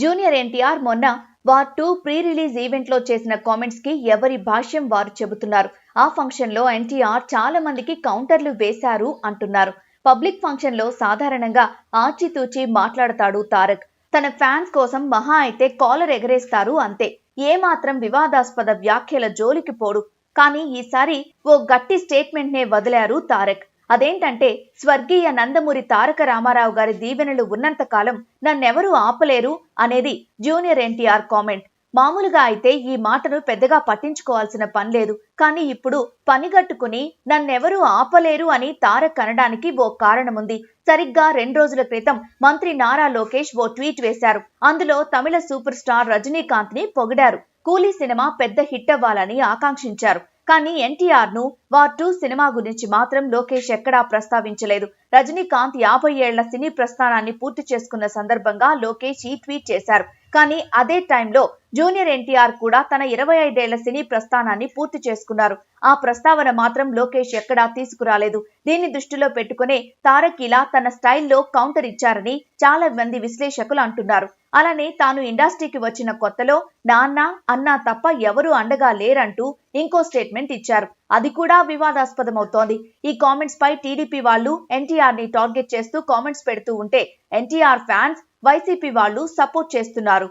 Junior NTR మొన్న war two pre release ఈవెంట్లో చేసిన కామెంట్స్కి ఎవరి భాష్యం వారు చెబుతున్నారు. ఆ ఫంక్షన్లో ఎన్టీఆర్ చాలా మందికి కౌంటర్లు వేశారు అంటున్నారు. పబ్లిక్ ఫంక్షన్లో సాధారణంగా ఆచితూచి మాట్లాడతాడు తారక్. తన ఫ్యాన్స్ కోసం మహా అయితే కాలర్ ఎగరేస్తారు అంతే. ఏ మాత్రం వివాదాస్పద వ్యాఖ్యల జోలికి పోడు. కానీ ఈసారి ఓ గట్టి స్టేట్మెంట్ నే వదిలారు తారక్. అదేంటంటే స్వర్గీయ నందమూరి తారక రామారావు గారి దీవెనలు ఉన్నంత కాలం నన్నెవరూ ఆపలేరు అనేది జూనియర్ ఎన్టీఆర్ కామెంట్. మామూలుగా అయితే ఈ మాటను పెద్దగా పట్టించుకోవాల్సిన పని లేదు. కానీ ఇప్పుడు పనిగట్టుకుని నన్నెవరూ ఆపలేరు అని తారక్ అనడానికి ఓ కారణముంది. సరిగ్గా రెండు రోజుల క్రితం మంత్రి నారా లోకేష్ ఓ ట్వీట్ వేశారు. అందులో తమిళ సూపర్ స్టార్ రజనీకాంత్ని పొగిడారు. కూలీ సినిమా పెద్ద హిట్ అవ్వాలని ఆకాంక్షించారు. కానీ ఎన్టీఆర్ను వార్ టూ సినిమా గురించి మాత్రం లోకేష్ ఎక్కడా ప్రస్తావించలేదు. రజనీకాంత్ యాభై ఏళ్ళ సినీ ప్రస్థానాన్ని పూర్తి చేసుకున్న సందర్భంగా లోకేష్ ఈ ట్వీట్ చేశారు. కానీ అదే టైంలో జూనియర్ ఎన్టీఆర్ కూడా తన ఇరవై ఐదేళ్ళ సినీ ప్రస్థానాన్ని పూర్తి చేసుకున్నారు. ఆ ప్రస్తావన మాత్రం లోకేష్ ఎక్కడా తీసుకురాలేదు. దీన్ని దృష్టిలో పెట్టుకునే తారక్ ఇలా తన స్టైల్లో కౌంటర్ ఇచ్చారని చాలా మంది విశ్లేషకులు అంటున్నారు. అలానే తాను ఇండస్ట్రీకి వచ్చిన కొత్తలో నాన్న అన్న తప్ప ఎవరూ అండగా లేరంటూ ఇంకో స్టేట్మెంట్ ఇచ్చారు. అది కూడా వివాదాస్పదమవుతోంది. ఈ కామెంట్స్ పై టీడీపీ వాళ్ళు ఎన్టీఆర్ని టార్గెట్ చేస్తూ కామెంట్స్ పెడుతూ ఉంటే ఎన్టీఆర్ ఫ్యాన్స్ వైసీపీ వాళ్ళు సపోర్ట్ చేస్తున్నారు.